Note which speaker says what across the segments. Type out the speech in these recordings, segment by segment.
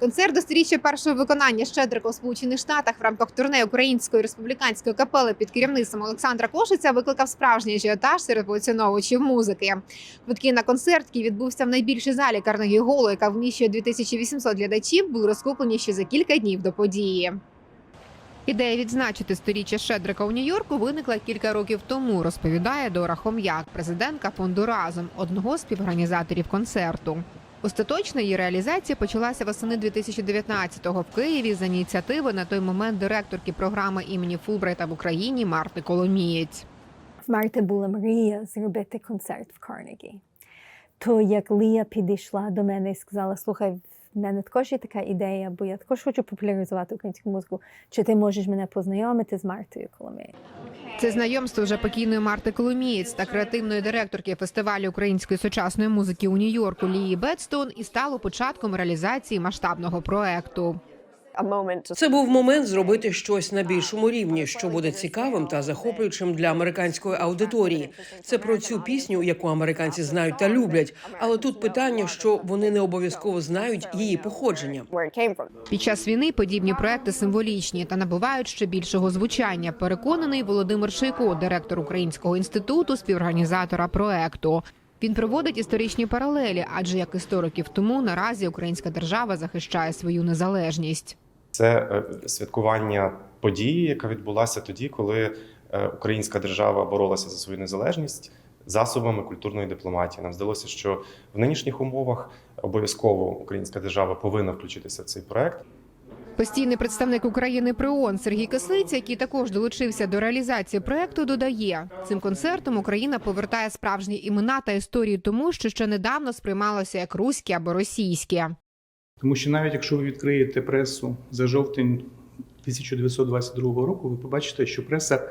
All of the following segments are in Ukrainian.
Speaker 1: Концерт до сторіччя першого виконання Щедрика у Сполучених Штатах в рамках турне Української республіканської капели під керівництвом Олександра Кошиця викликав справжній ажіотаж серед поціновувачів музики. Квитки на концерт, який відбувся в найбільшій залі Карнегі Голу, яка вміщує 2800 глядачів, були розкуплені ще за кілька днів до події. Ідея відзначити сторіччя Щедрика у Нью-Йорку виникла кілька років тому, розповідає Дора Хом'як, президентка фонду Разом, одного з співорганізаторів концерту. Остаточна її реалізація почалася восени 2019-го в Києві за ініціативи на той момент директорки програми імені Фулбрайта в Україні Марти Коломієць.
Speaker 2: В Марти була мрія зробити концерт в Карнегі. То як Лія підійшла до мене і сказала: слухай, в мене також є така ідея, бо я також хочу популяризувати українську музику. Чи ти можеш мене познайомити з Мартою Коломією?
Speaker 1: Це знайомство вже покійної Марти Коломієць та креативної директорки фестивалю української сучасної музики у Нью-Йорку Лії Бедстоун і стало початком реалізації масштабного проекту.
Speaker 3: Це був момент зробити щось на більшому рівні, що буде цікавим та захоплюючим для американської аудиторії. Це про цю пісню, яку американці знають та люблять. Але тут питання, що вони не обов'язково знають її походження.
Speaker 1: Під час війни подібні проекти символічні та набувають ще більшого звучання. Переконаний Володимир Шийко, директор Українського інституту, співорганізатора проекту. Він проводить історичні паралелі, адже як і 100 років тому наразі українська держава захищає свою незалежність.
Speaker 4: Це е, святкування події, яка відбулася тоді, коли е, українська держава боролася за свою незалежність засобами культурної дипломатії. Нам здалося, що в нинішніх умовах обов'язково українська держава повинна включитися в цей проект.
Speaker 1: Постійний представник України при ООН Сергій Кислиця, який також долучився до реалізації проекту, додає цим концертом Україна повертає справжні імена та історії тому, що ще недавно сприймалося як руське або російське.
Speaker 5: Тому що навіть якщо ви відкриєте пресу за жовтень 1922 року, ви побачите, що преса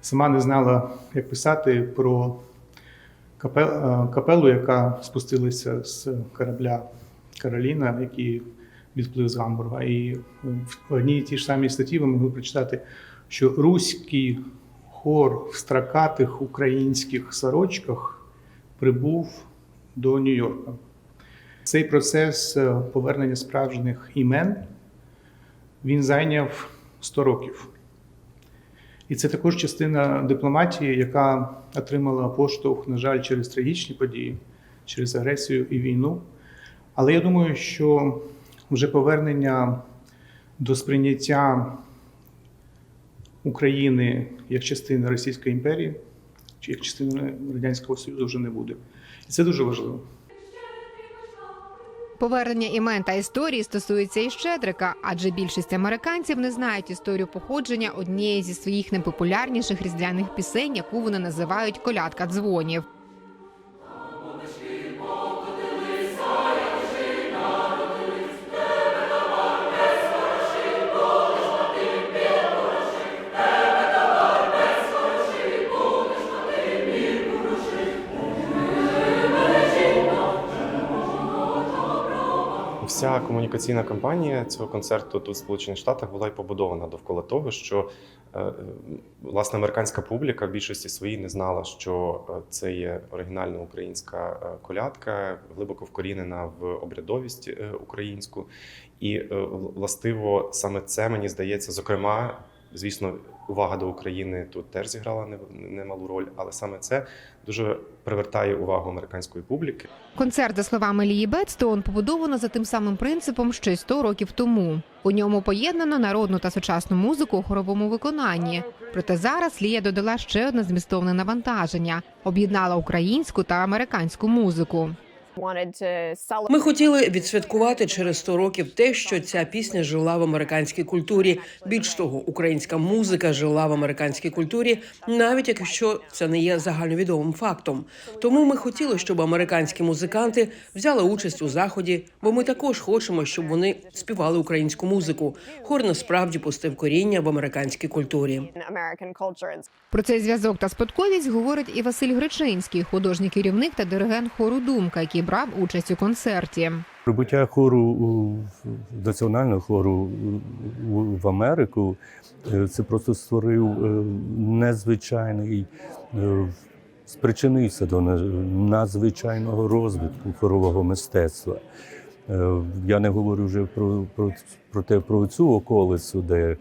Speaker 5: сама не знала, як писати про е, капелу, яка спустилася з корабля Кароліна, який відплив з Гамбурга. І в одній і тій ж самій статті ви могли прочитати, що руський хор в стракатих українських сорочках прибув до Нью-Йорка. Цей процес е, повернення справжніх імен він зайняв 100 років. І це також частина дипломатії, яка отримала поштовх, на жаль, через трагічні події, через агресію і війну. Але я думаю, що вже повернення до сприйняття України як частини Російської імперії чи як частини Радянського Союзу вже не буде. І це дуже важливо.
Speaker 1: Повернення імен та історії стосується і Щедрика, адже більшість американців не знають історію походження однієї зі своїх найпопулярніших різдвяних пісень, яку вони називають колядка дзвонів.
Speaker 4: Вся комунікаційна кампанія цього концерту тут в Сполучених Штатах була й побудована довкола того, що е, власне американська публіка в більшості своїй не знала, що е, це є оригінальна українська е, колядка, глибоко вкорінена в обрядовість українську. І властиво саме це мені здається, зокрема, звісно, увага до України тут теж зіграла немалу роль, але саме це дуже привертає увагу американської публіки.
Speaker 1: Концерт, за словами Лії Бетстоун, побудовано за тим самим принципом, що й 100 років тому. У ньому поєднано народну та сучасну музику у хоровому виконанні. Проте зараз Лія додала ще одне змістовне навантаження: об'єднала українську та американську музику.
Speaker 3: Ми хотіли відсвяткувати через 100 років те, що ця пісня жила в американській культурі. Більш того, українська музика жила в американській культурі, навіть якщо це не є загальновідомим фактом. Тому ми хотіли, щоб американські музиканти взяли участь у заході, бо ми також хочемо, щоб вони співали українську музику. Хор насправді пустив коріння в американській культурі.
Speaker 1: Про цей зв'язок та спадковість говорить і Василь Гречинський, художній керівник та диригент хору Думка, який брав участь у концерті.
Speaker 6: Прибуття хору національного хору в Америку е, це просто створив е, незвичайний, е, спричинився до надзвичайного розвитку хорового мистецтва. Я не говорю вже про, про, про те, про цю околицю, де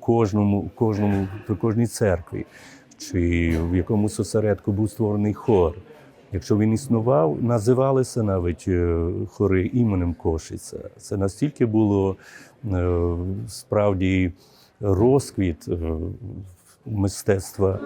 Speaker 6: кожному, кожному, при кожній церкві чи в якомусь осередку був створений хор. Якщо він існував, називалися навіть е, хори іменем Кошиця. Це настільки було е, справді розквіт е, мистецтва.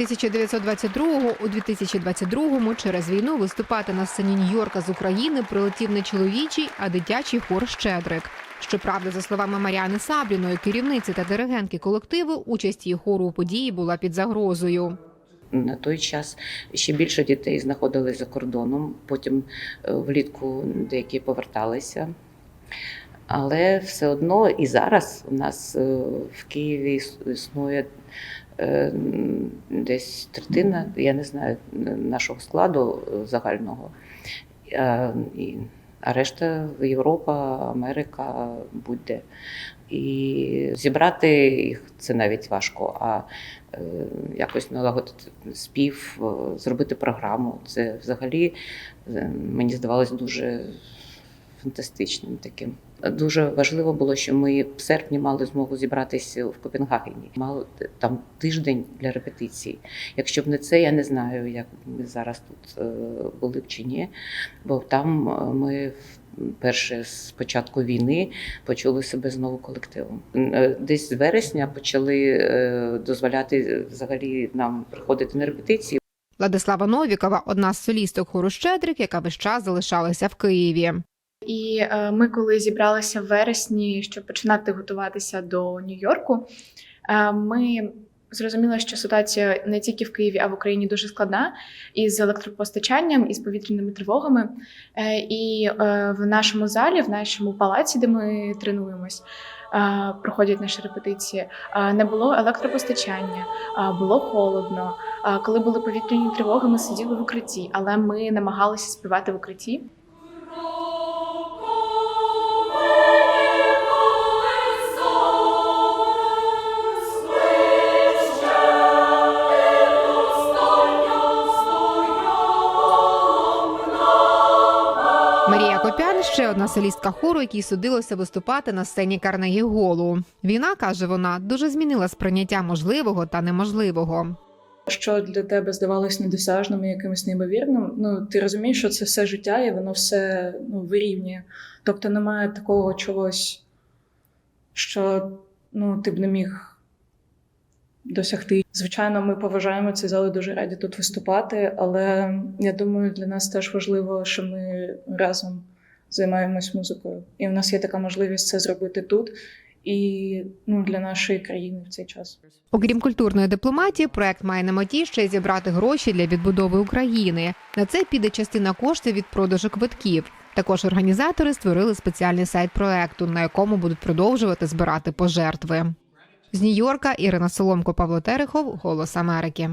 Speaker 1: 1922-го, у 2022-му через війну виступати на сцені Нью-Йорка з України прилетів не чоловічий, а дитячий хор Щедрик. Щоправда, за словами Маріани Сабліної, керівниці та диригентки колективу, участь її хору у події була під загрозою.
Speaker 7: На той час ще більше дітей знаходились за кордоном. Потім е, влітку деякі поверталися. Але все одно і зараз у нас е, в Києві існує десь третина, я не знаю, нашого складу е, загального. Е, А решта Європа, Америка, будь-де. І зібрати їх це навіть важко. А е, якось налагодити спів, е, зробити програму. Це взагалі е, мені здавалось дуже фантастичним таким. Дуже важливо було, що ми в серпні мали змогу зібратися в Копенгагені. Мали там тиждень для репетицій. Якщо б не це, я не знаю, як ми зараз тут е, були б чи ні. Бо там е, ми вперше з початку війни почули себе знову колективом. Е, Десь з вересня почали дозволяти взагалі нам приходити на репетиції.
Speaker 1: Владислава Новікова, одна з солісток хору Щедрик, яка весь час залишалася в Києві.
Speaker 8: І е, ми, коли зібралися в вересні, щоб починати готуватися до Нью-Йорку, е, ми зрозуміли, що ситуація не тільки в Києві, а в Україні дуже складна із електропостачанням, із повітряними тривогами. Е, і в нашому залі, в нашому палаці, де ми тренуємось. Проходять наші репетиції, не було електропостачання, було холодно. Коли були повітряні тривоги, ми сиділи в укритті, але ми намагалися співати в укритті.
Speaker 1: Ще одна солістка хору, якій судилося виступати на сцені Карнегі Голу. Війна каже вона дуже змінила сприйняття можливого та неможливого.
Speaker 9: що для тебе здавалось недосяжним і якимось неймовірним, ну ти розумієш, що це все життя, і воно все ну, вирівнює. Тобто немає такого чогось, що ну, ти б не міг досягти. Звичайно, ми поважаємо цей зал і дуже раді тут виступати, але я думаю, для нас теж важливо, що ми разом займаємось музикою. І в нас є така можливість це зробити тут і ну, для нашої країни в цей час.
Speaker 1: Окрім культурної дипломатії, проект має на меті ще й зібрати гроші для відбудови України. На це піде частина коштів від продажу квитків. Також організатори створили спеціальний сайт проекту, на якому будуть продовжувати збирати пожертви. З Нью-Йорка Ірина Соломко, Павло Терехов, Голос Америки.